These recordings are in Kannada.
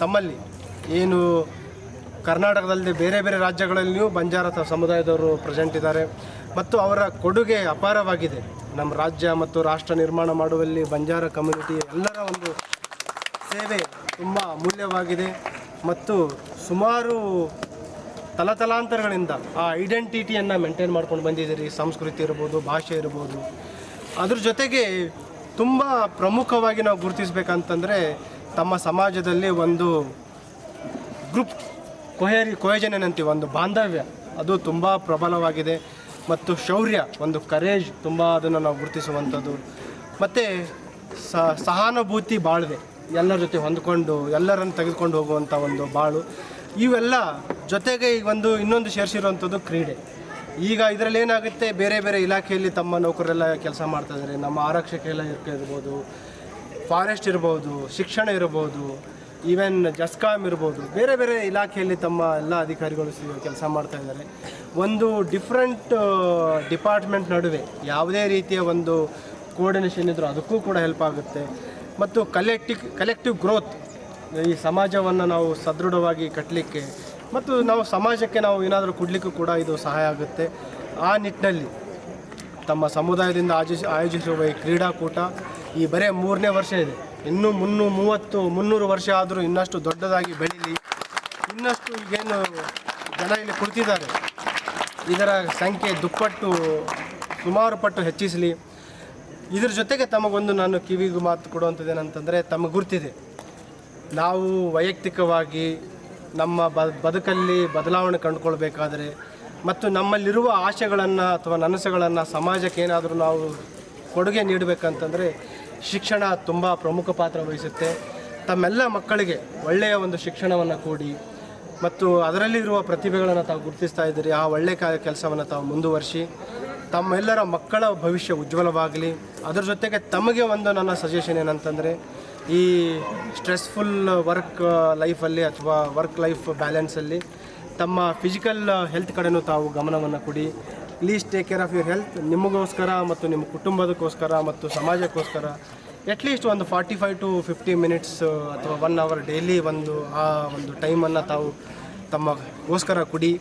ತಮ್ಮಲ್ಲಿ ಏನು ಕರ್ನಾಟಕದಲ್ಲದೆ ಬೇರೆ ಬೇರೆ ರಾಜ್ಯಗಳಲ್ಲಿಯೂ ಬಂಜಾರ ಸಮುದಾಯದವರು ಪ್ರೆಸೆಂಟ್ ಇದ್ದಾರೆ. ಮತ್ತು ಅವರ ಕೊಡುಗೆ ಅಪಾರವಾಗಿದೆ. ನಮ್ಮ ರಾಜ್ಯ ಮತ್ತು ರಾಷ್ಟ್ರ ನಿರ್ಮಾಣ ಮಾಡುವಲ್ಲಿ ಬಂಜಾರ ಕಮ್ಯುನಿಟಿ ಎಲ್ಲರ ಒಂದು ಸೇವೆ ತುಂಬ ಅಮೂಲ್ಯವಾಗಿದೆ. ಮತ್ತು ಸುಮಾರು ತಲತಲಾಂತರಗಳಿಂದ ಆ ಐಡೆಂಟಿಟಿಯನ್ನು ಮೇಂಟೈನ್ ಮಾಡ್ಕೊಂಡು ಬಂದಿದ್ದೀರಿ. ಸಂಸ್ಕೃತಿ ಇರ್ಬೋದು, ಭಾಷೆ ಇರ್ಬೋದು. ಅದ್ರ ಜೊತೆಗೆ ತುಂಬ ಪ್ರಮುಖವಾಗಿ ನಾವು ಗುರುತಿಸ್ಬೇಕಂತಂದರೆ ತಮ್ಮ ಸಮಾಜದಲ್ಲಿ ಒಂದು ಗ್ರೂಪ್ ಕೊಹೇರಿ ಕೊಹೇಜನ್ ಏನಂತೀವಿ ಒಂದು ಬಾಂಧವ್ಯ. ಅದು ತುಂಬ ಪ್ರಬಲವಾಗಿದೆ. ಮತ್ತು ಶೌರ್ಯ, ಒಂದು ಕರೇಜ್ ತುಂಬ ಅದನ್ನು ನಾವು ಗುರುತಿಸುವಂಥದ್ದು. ಮತ್ತು ಸಹಾನುಭೂತಿ ಬಾಳಿದೆ ಎಲ್ಲರ ಜೊತೆ ಹೊಂದ್ಕೊಂಡು, ಎಲ್ಲರನ್ನು ತೆಗೆದುಕೊಂಡು ಹೋಗುವಂಥ ಒಂದು ಬಾಳು. ಇವೆಲ್ಲ ಜೊತೆಗೆ ಈಗ ಒಂದು ಇನ್ನೊಂದು ಸೇರಿಸಿರುವಂಥದ್ದು ಕ್ರೀಡೆ. ಈಗ ಇದರಲ್ಲಿ ಏನಾಗುತ್ತೆ? ಬೇರೆ ಬೇರೆ ಇಲಾಖೆಯಲ್ಲಿ ತಮ್ಮ ನೌಕರರೆಲ್ಲ ಕೆಲಸ ಮಾಡ್ತಾಯಿದ್ದಾರೆ ನಮ್ಮ ಆರಕ್ಷಕ ಇಲಾಖೆ ಇರ್ಬೋದು. ಫಾರೆಸ್ಟ್ ಇರ್ಬೋದು, ಶಿಕ್ಷಣ ಇರ್ಬೋದು ಈವನ್ ಜಸ್ಕಾಮ್ ಇರ್ಬೋದು, ಬೇರೆ ಬೇರೆ ಇಲಾಖೆಯಲ್ಲಿ ತಮ್ಮ ಎಲ್ಲ ಅಧಿಕಾರಿಗಳು ಕೆಲಸ ಮಾಡ್ತಾ ಇದ್ದಾರೆ. ಒಂದು ಡಿಫ್ರೆಂಟ್ ಡಿಪಾರ್ಟ್ಮೆಂಟ್ ನಡುವೆ ಯಾವುದೇ ರೀತಿಯ ಒಂದು ಕೋರ್ಡಿನೇಷನ್ ಇದ್ದರೂ ಅದಕ್ಕೂ ಕೂಡ ಹೆಲ್ಪ್ ಆಗುತ್ತೆ. ಮತ್ತು ಕಲೆಕ್ಟಿವ್ ಕಲೆಕ್ಟಿವ್ ಗ್ರೋತ್ ಈ ಸಮಾಜವನ್ನು ನಾವು ಸದೃಢವಾಗಿ ಕಟ್ಟಲಿಕ್ಕೆ ಮತ್ತು ನಾವು ಸಮಾಜಕ್ಕೆ ನಾವು ಏನಾದರೂ ಕೊಡಲಿಕ್ಕೂ ಕೂಡ ಇದು ಸಹಾಯ ಆಗುತ್ತೆ. ಆ ನಿಟ್ಟಿನಲ್ಲಿ ತಮ್ಮ ಸಮುದಾಯದಿಂದ ಆಯೋಜಿಸಿ, ಆಯೋಜಿಸಿರುವ ಈ ಕ್ರೀಡಾಕೂಟ ಈ ಬರೇ ಮೂರನೇ ವರ್ಷ ಇದೆ. ಇನ್ನೂ ಮುನ್ನೂ ಮೂವತ್ತು, ಮುನ್ನೂರು ವರ್ಷ ಆದರೂ ಇನ್ನಷ್ಟು ದೊಡ್ಡದಾಗಿ ಬೆಳೀಲಿ. ಇನ್ನಷ್ಟು ಈಗೇನು ಜನ ಇಲ್ಲಿ ಕುಳಿತಿದ್ದಾರೆ. ಇದರ ಸಂಖ್ಯೆ ದುಪ್ಪಟ್ಟು, ಸುಮಾರು ಪಟ್ಟು ಹೆಚ್ಚಿಸಲಿ. ಇದರ ಜೊತೆಗೆ ತಮಗೊಂದು ನಾನು ಕಿವಿಗೂ ಮಾತು ಕೊಡುವಂಥದ್ದು ಏನಂತಂದರೆ ತಮಗೆ ಗುರುತಿದೆ. ನಾವು ವೈಯಕ್ತಿಕವಾಗಿ ನಮ್ಮ ಬದುಕಲ್ಲಿ ಬದಲಾವಣೆ ಕಂಡುಕೊಳ್ಬೇಕಾದ್ರೆ ಮತ್ತು ನಮ್ಮಲ್ಲಿರುವ ಆಶೆಗಳನ್ನು ಅಥವಾ ನನಸುಗಳನ್ನು ಸಮಾಜಕ್ಕೆ ಏನಾದರೂ ನಾವು ಕೊಡುಗೆ ನೀಡಬೇಕಂತಂದರೆ ಶಿಕ್ಷಣ ತುಂಬ ಪ್ರಮುಖ ಪಾತ್ರ ವಹಿಸುತ್ತೆ. ತಮ್ಮೆಲ್ಲ ಮಕ್ಕಳಿಗೆ ಒಳ್ಳೆಯ ಒಂದು ಶಿಕ್ಷಣವನ್ನು ಕೊಡಿ ಮತ್ತು ಅದರಲ್ಲಿರುವ ಪ್ರತಿಭೆಗಳನ್ನು ತಾವು ಗುರುತಿಸ್ತಾ ಇದ್ದೀರಿ. ಆ ಒಳ್ಳೆಯ ಕೆಲಸವನ್ನು ತಾವು ಮುಂದುವರಿಸಿ ತಮ್ಮೆಲ್ಲರ ಮಕ್ಕಳ ಭವಿಷ್ಯ ಉಜ್ವಲವಾಗಲಿ. ಅದರ ಜೊತೆಗೆ ತಮಗೆ ಒಂದು ನನ್ನ ಸಜೆಷನ್ ಏನಂತಂದರೆ ಈ ಸ್ಟ್ರೆಸ್ಫುಲ್ ವರ್ಕ್ ಲೈಫಲ್ಲಿ ಅಥವಾ ವರ್ಕ್ ಲೈಫ್ ಬ್ಯಾಲೆನ್ಸಲ್ಲಿ ತಮ್ಮ ಫಿಸಿಕಲ್ ಹೆಲ್ತ್ ಕಡೆನೂ ತಾವು ಗಮನವನ್ನು ಕೊಡಿ. Please take care of your health ನಿಮಗೋಸ್ಕರ ಮತ್ತು ನಿಮ್ಮ ಕುಟುಂಬದಕ್ಕೋಸ್ಕರ ಮತ್ತು ಸಮಾಜಕ್ಕೋಸ್ಕರ ಅಟ್ಲೀಸ್ಟ್ ಒಂದು forty five to fifty minutes ಅಥವಾ ಒನ್ ಅವರ್ ಡೈಲಿ ಒಂದು ಆ ಒಂದು ಟೈಮನ್ನು ತಾವು ತಮ್ಮಗೋಸ್ಕರ ಕುಡಿ.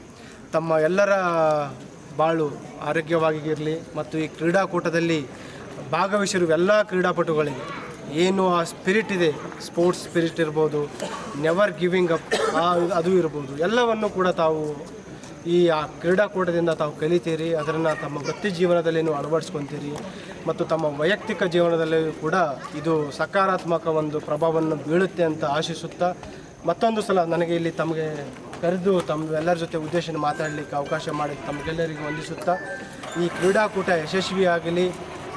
ತಮ್ಮ ಎಲ್ಲರ ಬಾಳು ಆರೋಗ್ಯವಾಗಿರಲಿ ಮತ್ತು ಈ ಕ್ರೀಡಾಕೂಟದಲ್ಲಿ ಭಾಗವಹಿಸಿರುವ ಎಲ್ಲ ಕ್ರೀಡಾಪಟುಗಳಿಗೆ ಏನು ಆ ಸ್ಪಿರಿಟ್ ಇದೆ. ಸ್ಪೋರ್ಟ್ಸ್ ಸ್ಪಿರಿಟ್ ಇರ್ಬೋದು ನೆವರ್ ಗಿವಿಂಗ್ ಅಪ್ ಅದು ಇರ್ಬೋದು. ಎಲ್ಲವನ್ನು ಕೂಡ ತಾವು ಈ ಆ ಕ್ರೀಡಾಕೂಟದಿಂದ ತಾವು ಕಲಿತೀರಿ, ಅದನ್ನು ತಮ್ಮ ವೃತ್ತಿ ಜೀವನದಲ್ಲಿ ಅಳವಡಿಸ್ಕೊತೀರಿ ಮತ್ತು ತಮ್ಮ ವೈಯಕ್ತಿಕ ಜೀವನದಲ್ಲಿಯೂ ಕೂಡ ಇದು ಸಕಾರಾತ್ಮಕ ಒಂದು ಪ್ರಭಾವವನ್ನು ಬೀಳುತ್ತೆ ಅಂತ ಆಶಿಸುತ್ತಾ ಮತ್ತೊಂದು ಸಲ ನನಗೆ ಇಲ್ಲಿ ತಮಗೆ ಕರೆದು ತಮ್ಮ ಎಲ್ಲರ ಜೊತೆ ಉದ್ದೇಶನ ಮಾತಾಡಲಿಕ್ಕೆ ಅವಕಾಶ ಮಾಡಿ ತಮಗೆಲ್ಲರಿಗೂ ವಂದಿಸುತ್ತಾ ಈ ಕ್ರೀಡಾಕೂಟ ಯಶಸ್ವಿಯಾಗಲಿ.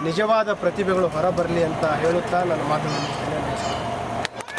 ನಿಜವಾದ ಪ್ರತಿಭೆಗಳು ಹೊರಬರಲಿ ಅಂತ ಹೇಳುತ್ತಾ ನನ್ನ ಮಾತನ್ನು